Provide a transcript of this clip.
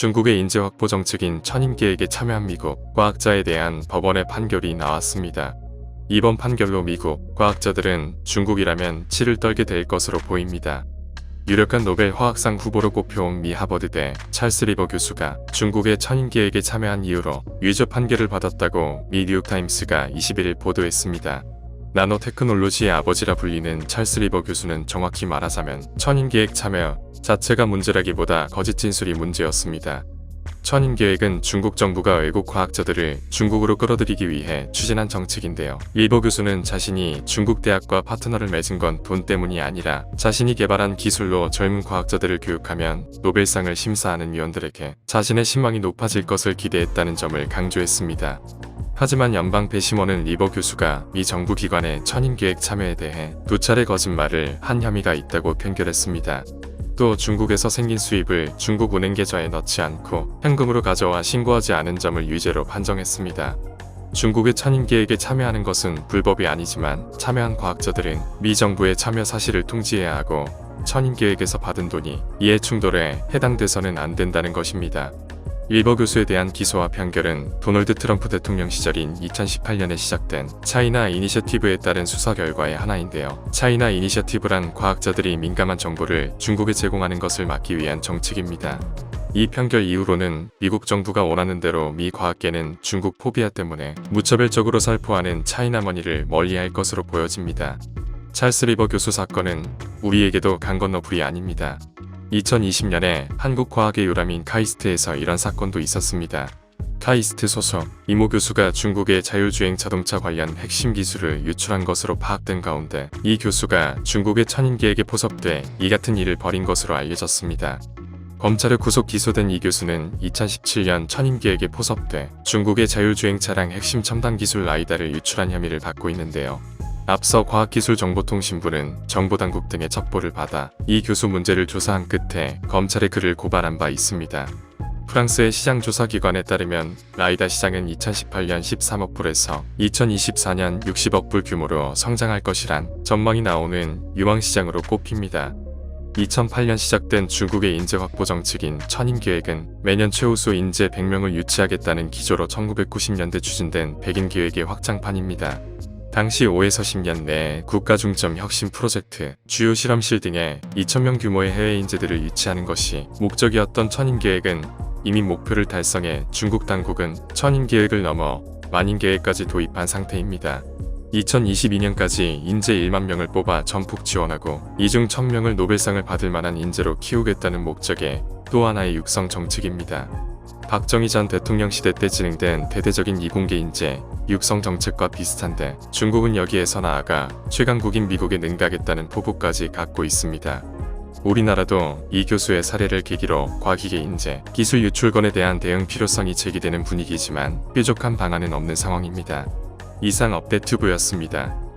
중국의 인재 확보 정책인 천인 계획에 참여한 미국 과학자에 대한 법원의 판결이 나왔습니다. 이번 판결로 미국 과학자들은 중국이라면 치를 떨게 될 것으로 보입니다. 유력한 노벨 화학상 후보로 꼽혀온 미 하버드대 찰스 리버 교수가 중국의 천인 계획에 참여한 이유로 유죄 판결을 받았다고 미 뉴욕타임스가 21일 보도했습니다. 나노 테크놀로지의 아버지라 불리는 찰스 리버 교수는 정확히 말하자면 천인계획 참여 자체가 문제라기보다 거짓 진술이 문제였습니다. 천인계획은 중국 정부가 외국 과학자들을 중국으로 끌어들이기 위해 추진한 정책인데요. 리버 교수는 자신이 중국 대학과 파트너를 맺은 건 돈 때문이 아니라 자신이 개발한 기술로 젊은 과학자들을 교육하면 노벨상을 심사하는 위원들에게 자신의 신망이 높아질 것을 기대했다는 점을 강조했습니다. 하지만 연방 배심원은 리버 교수가 미 정부 기관의 천인계획 참여에 대해 두 차례 거짓말을 한 혐의가 있다고 판결했습니다. 또 중국에서 생긴 수입을 중국 은행 계좌에 넣지 않고 현금으로 가져와 신고하지 않은 점을 유죄로 판정했습니다. 중국의 천인계획에 참여하는 것은 불법이 아니지만 참여한 과학자들은 미 정부의 참여 사실을 통지해야 하고 천인계획에서 받은 돈이 이해 충돌에 해당돼서는 안 된다는 것입니다. 일버 교수에 대한 기소와 판결은 도널드 트럼프 대통령 시절인 2018년에 시작된 차이나 이니셔티브에 따른 수사 결과의 하나인데요. 차이나 이니셔티브란 과학자들이 민감한 정보를 중국에 제공하는 것을 막기 위한 정책입니다. 이 판결 이후로는 미국 정부가 원하는 대로 미 과학계는 중국 포비아 때문에 무차별적으로 살포하는 차이나머니를 멀리할 것으로 보여집니다. 찰스 리버 교수 사건은 우리에게도 강 건너 불이 아닙니다. 2020년에 한국 과학의 유람인 카이스트에서 이런 사건도 있었습니다. 카이스트 소속 이모 교수가 중국의 자율주행 자동차 관련 핵심 기술을 유출한 것으로 파악된 가운데 이 교수가 중국의 천인계에게 포섭돼 이 같은 일을 벌인 것으로 알려졌습니다. 검찰에 구속 기소된 이 교수는 2017년 천인계에게 포섭돼 중국의 자율주행 차량 핵심 첨단 기술 라이다를 유출한 혐의를 받고 있는데요. 앞서 과학기술정보통신부는 정보당국 등의 첩보를 받아 이 교수 문제를 조사한 끝에 검찰에 그를 고발한 바 있습니다. 프랑스의 시장조사기관에 따르면 라이다 시장은 2018년 13억 불에서 2024년 60억 불 규모로 성장할 것이란 전망이 나오는 유망시장으로 꼽힙니다. 2008년 시작된 중국의 인재 확보 정책인 천인 계획은 매년 최우수 인재 100명을 유치하겠다는 기조로 1990년대 추진된 백인 계획의 확장판입니다. 당시 5에서 10년 내에 국가 중점 혁신 프로젝트, 주요 실험실 등의 2,000명 규모의 해외 인재들을 유치하는 것이 목적이었던 천인 계획은 이미 목표를 달성해 중국 당국은 천인 계획을 넘어 만인 계획까지 도입한 상태입니다. 2022년까지 인재 1만 명을 뽑아 전폭 지원하고 이중 1000명을 노벨상을 받을 만한 인재로 키우겠다는 목적의 또 하나의 육성 정책입니다. 박정희 전 대통령 시대 때 진행된 대대적인 이공계 인재 육성 정책과 비슷한데 중국은 여기에서 나아가 최강국인 미국에 능가하겠다는 포부까지 갖고 있습니다. 우리나라도 이 교수의 사례를 계기로 과기계 인재, 기술 유출건에 대한 대응 필요성이 제기되는 분위기지만 뾰족한 방안은 없는 상황입니다. 이상 업데이트부였습니다.